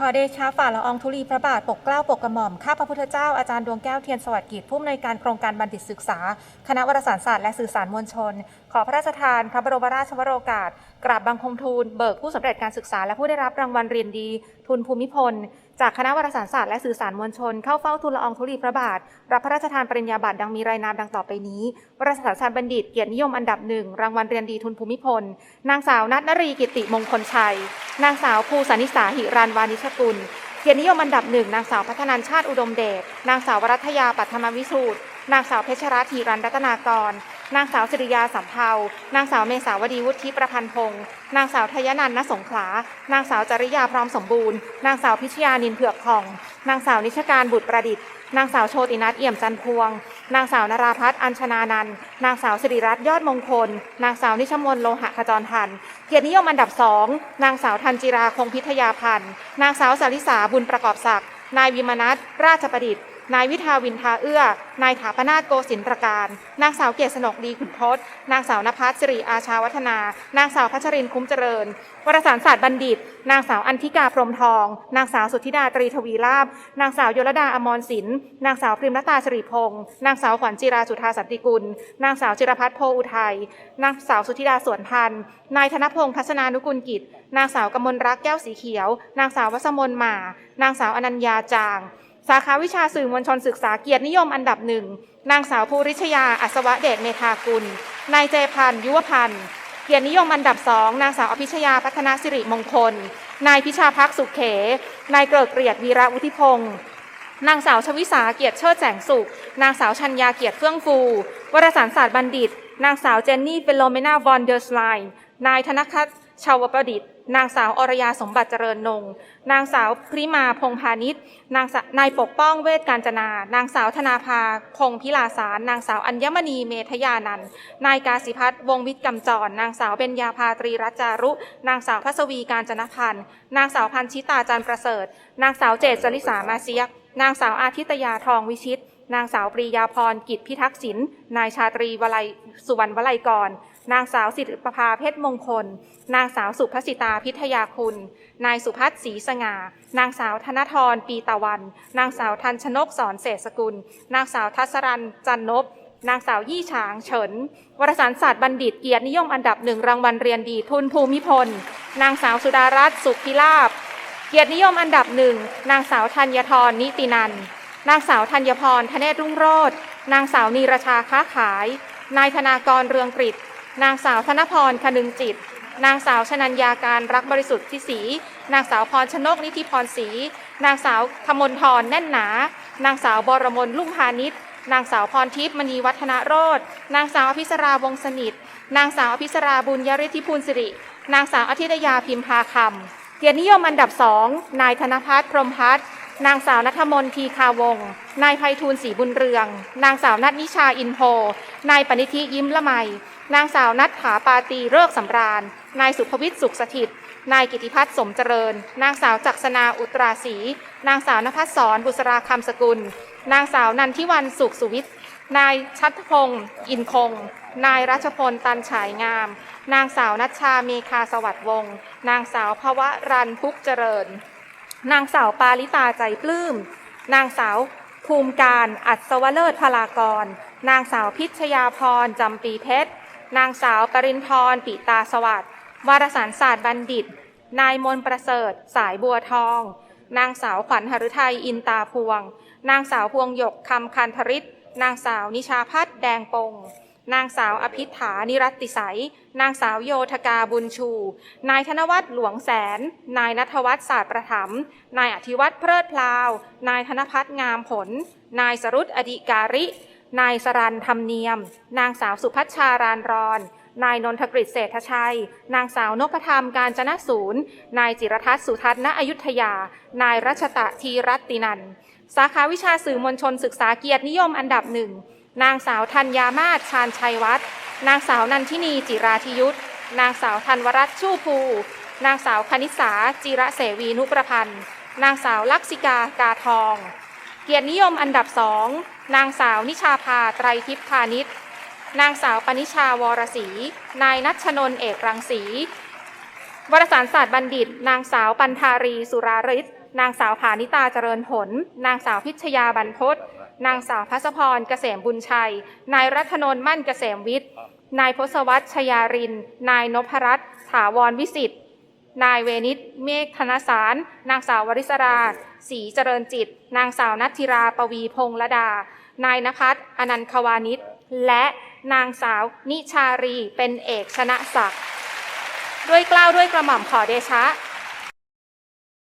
ขอเดชะฝ่าละอองธุลีพระบาทปกเกล้าปกกระหม่อม ข้าพระพุทธเจ้าอาจารย์ดวงแก้วเทียนสวัสดิ์กิจผู้อำนวยการโครงการบัณฑิตศึกษา คณะวารสารศาสตร์และสื่อสารมวลชน ขอพระราชทานพระบรมราชวโรกาส กราบบังคมทูล เบิกผู้สำเร็จการศึกษาและผู้ได้รับรางวัลเรียนดี ทุนภูมิพล จากคณะวารสารศาสตร์และสื่อสารมวลชนเข้าเฝ้าทูลละอองธุลีพระบาท รับพระราชทานปริญญาบัตรดังมีรายนามดังต่อไปนี้ วารสารศาสตร์บัณฑิตเกียรตินิยมอันดับหนึ่งรางวัลเรียนดีทุนภูมิพล นางสาวนัทนรีกิติมงคลชัย นางสาวภูสานิสาหิรันวานิชกุล เกียรตินิยมอันดับหนึ่งนางสาวพัฒนันชาติอุดมเดช นางสาววรัตยาปัทมวิสูตรนางสาวเพชรรัตน์ธีรันรัตนากร นางสาวสิริยาสัมเภานางสาวเมษาวดีวุฒิประพันธ์พงศ์นางสาวทยนันท์สงขลา นางสาวจริยาพร้อมสมบูรณ์ นางสาวพิชยานินเผือกผ่อง นางสาวนิชการบุตรประดิษฐ์ นางสาวโชตินัทเอี่ยมจันพวง นางสาวนราพัฒน์อัญชนานันท์นางสาวสิริรัตน์ยอดมงคล นางสาวนิชมนโลหะขจรพันธ์เกียรตินิยมอันดับสองนางสาวทันจิราคงพิทยาพันธ์นางสาวสาริสาบุญประกอบศักดิ์นายวิมนัทราชประดิษฐ์ นายวิทาวินทาเอื้อ นายถาปนาโกสินทรการ นางสาวเกียรติสนกดีขุนทศ นางสาวนภัสสิริอาชาวัฒนา นางสาวพัชรินคุ้มเจริญ วรสารศาสตร์บัณฑิต นางสาวอันธิกาพรมทอง นางสาวสุธิดาตรีทวีลาบ นางสาวโยลดาอมรศิลป์นางสาวพริมรตาสิริพงศ์นางสาวขวัญจิราจุธาสันติกุล นางสาวจิรพัฒน์โพอุทัย นางสาวสุธิดาสวนพันธ์ นายธนพงศ์ทัศนานุกุลกิจ นางสาวกมลรักแก้วสีเขียว นางสาววัสมนหมา นางสาวอนัญญาจาง สาขาวิชาสื่อมวลชนศึกษาเกียรตินิยมอันดับหนึ่ง นางสาวภูริชยา อัศวะเดชเมธากุล นายเจพันยุวพันธ์ เกียรตินิยมอันดับสอง นางสาวอภิชยาพัฒนาสิริมงคล นายพิชาพักสุขเข นายเกริกเกลียดวีระวุฒิพงศ์นางสาวชวิสาเกียรติเชิดแสงสุข นางสาวชัญญาเกียรติเฟื่องฟู วรสารศาสตร์บัณฑิต นางสาวเจนนี่เฟโลเมนาวอนเดอร์สไลน์ นายธนคัตชาวประดิษฐ์ นางสาวอรยาสมบัติเจริญนง นางสาวพริมาพงพาณิชย์นางนายปกป้องเวทการจนา นางสาวธนาภาคงพิลาสาร นางสาวอัญมณีเมธยานันนายกาสิพัฒน์วงศ์วิทย์กำจร นางสาวเบญญาภาตรีรัจจารุ นางสาวพัศวีการจนพันธ์นางสาวพันชิตาจันประเสริฐ นางสาวเจตสลิสามาเซียก นางสาวอาทิตยาทองวิชิตนางสาวปรียาพรกิจพิทักษ์ศิลป์นายชาตรีวลัยสุวรรณวลัยกร นางสาวสิริประภาเพชรมงคล นางสาวสุภสิตาพิทยาคุณ นายสุพัฒน์ศรีสง่า นางสาวธนทรปีตะวัน นางสาวทันชนกสอนเศษสกุล นางสาวทัศรันจันนบนางสาวยี่ฉางเฉิน วรสารศาสตร์บัณฑิตเกียรตินิยมอันดับหนึ่งรางวัลเรียนดีทุนภูมิพล นางสาวสุดารัตน์สุขพิลาภเกียรตินิยมอันดับหนึ่งนางสาวธัญทรนิตินัน นางสาวธัญพรธเนศรุ่งโรจน์นางสาวนีรชาค้าขาย นายธนากรเรืองกฤษ นางสาวธนพรคนึงจิต นางสาวชนัญญาการรักบริสุทธิ์ที่สีนางสาวพรชนกนิธิพรศรีนางสาวธมนทรแน่นหนา นางสาวบรมนลุ่งพาณิชย์นางสาวพรทิพย์มณีวัฒนโรธนางสาวอภิสราวงศ์สนิท นางสาวอภิสราบุญยฤทธิพูลสิริ นางสาวอธิตยาพิมพาคำเกียรตินิยมอันดับสองนายธนพัฒน์พรมพัฒน์นางสาวนัทมนทีคาวง นายไพฑูรย์ศรีบุญเรือง นางสาวนัทนิชาอินโพนายปณิธิยิ้มละไม นางสาวนัทถาปาตีเริกสำราญ นายสุภวิทย์สุขสถิต นายกิติพัฒน์สมเจริญ นางสาวจักษนาอุตราศรี นางสาวนภัสสรบุษราคำสกุล นางสาวนันทิวันสุขสุวิทย์ นายชัดพงศ์อินคง นายรัชพลตันฉายงาม นางสาวนัชชาเมคาสวัสดิ์วงศ์ นางสาวภวรันพุกเจริญ นางสาวปาลิตาใจปลื้ม นางสาวภูมิการอัศวเลิศพลากร นางสาวพิชยาพรจำปีเพชร นางสาวปรินทรปิตาสวัสดิ์วารสารศาสตร์บัณฑิต นายมนประเสริฐ สายบัวทอง นางสาวขวัญหฤทัยอินตาพวง นางสาวพวงหยกคำคันธริศนางสาวนิชาพัฒน์แดงปง นางสาวอภิฐานิรัตติสัย นางสาวโยธกาบุญชู นายธนวัฒน์หลวงแสน นายนัทวัฒน์ศาสตร์ประถมนายอธิวัฒน์เพลิดพลาว นายธนพัฒน์งามผล นายสรุตอดิการิ นายสรันธรรมเนียม นางสาวสุพัชชารานรอน นายนนทกฤษเศรษฐชัย นางสาวนพธรรมการจนะศูนย์ นายจิรทัศน์สุทัศน์ณอยุธยา นายรัชตะทีรัตตินัน สาขาวิชาสื่อมวลชนศึกษาเกียรตินิยมอันดับหนึ่ง นางสาวธัญญามาศชาญชัยวัฒน์นางสาวนันทินีจิราธิยุทธนางสาวธันวรัตน์ชู่ภู นางสาวคณิษาจิระเสวีนุประพันธ์ นางสาวลักษิกากาทอง เกียรตินิยมอันดับสองนางสาวนิชาภาไตรทิพย์พาณิชย์ นางสาวปนิชาวรศรีนายนัชนน์เอกรังสีวารสารศาสตร์บัณฑิต นางสาวปันธารีสุราริศนางสาวผานิตาเจริญผล นางสาวพิชยาบรรพตนางสาวพัสพรเกษมบุญชัย นายรัตนนท์มั่นเกษมวิทย์ นายพศวัตชยาริน นายนพรัตน์ถาวรวิสิทธิ์ นายเวนิตเมฆธนสาร นางสาววริศราศรีเจริญจิต นางสาวนัทธิราปวีพงษ์ระดา นายนภัสอนันต์ควานิชและนางสาวนิชารีเป็นเอกชนะศักดิ์ด้วยกล้าวด้วยกระหม่อมขอเดชะ